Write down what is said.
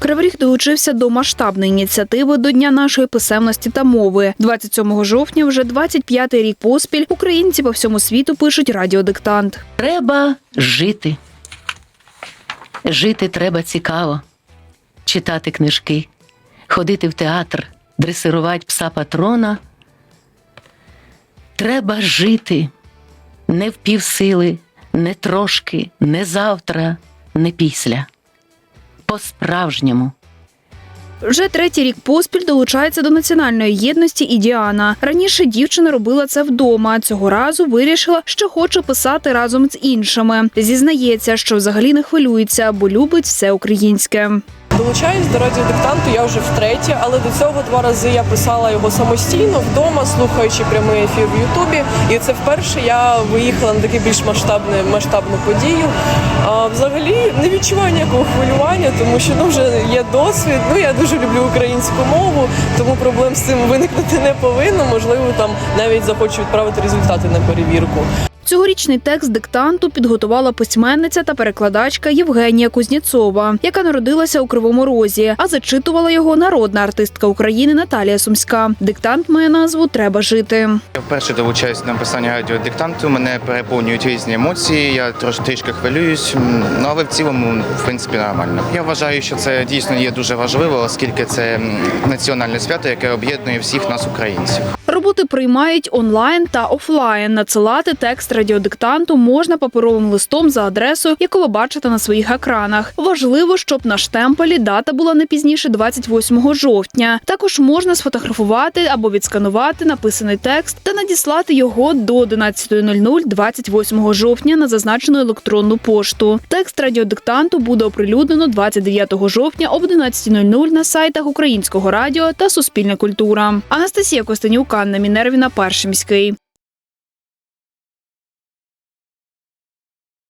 Криворіг долучився до масштабної ініціативи до Дня нашої писемності та мови. 27 жовтня, вже 25-й рік поспіль, українці по всьому світу пишуть радіодиктант. Треба жити. Жити треба цікаво, читати книжки, ходити в театр, дресирувати пса патрона. Треба жити не в півсили, не трошки, не завтра, не після. По-справжньому. Вже третій рік поспіль долучається до національної єдності і Діана. Раніше дівчина робила це вдома. Цього разу вирішила, що хоче писати разом з іншими. Зізнається, що взагалі не хвилюється, бо любить все українське. Долучаюсь до радіодиктанту я вже втретє, але до цього два рази я писала його самостійно вдома, слухаючи прямий ефір в Ютубі. І це вперше я виїхала на таку більш масштабну, масштабну подію. А взагалі не відчуваю ніякого хвилювання, тому що ну вже є досвід. Ну я дуже люблю українську мову, тому проблем з цим виникнути не повинно. Можливо, там навіть захочу відправити результати на перевірку. Цьогорічний текст диктанту підготувала письменниця та перекладачка Євгенія Кузнєцова, яка народилася у Кривому Розі, а зачитувала його народна артистка України Наталія Сумська. Диктант має назву Треба жити. Я вперше долучаюся до написання радіодиктанту. Мене переповнюють різні емоції. Я трошки трішки хвилююсь, ну але в цілому, в принципі, нормально. Я вважаю, що це дійсно є дуже важливо, оскільки це національне свято, яке об'єднує всіх нас, українців. Роботи приймають онлайн та офлайн. Надсилати текст радіодиктанту можна паперовим листом за адресою, яку ви бачите на своїх екранах. Важливо, щоб на штемпелі дата була не пізніше 28 жовтня. Також можна сфотографувати або відсканувати написаний текст та надіслати його до 11.00 28 жовтня на зазначену електронну пошту. Текст радіодиктанту буде оприлюднено 29 жовтня об 11.00 на сайтах Українського радіо та Суспільна культура. Анастасія Костенюк, Анна Мінервіна, Перший міський.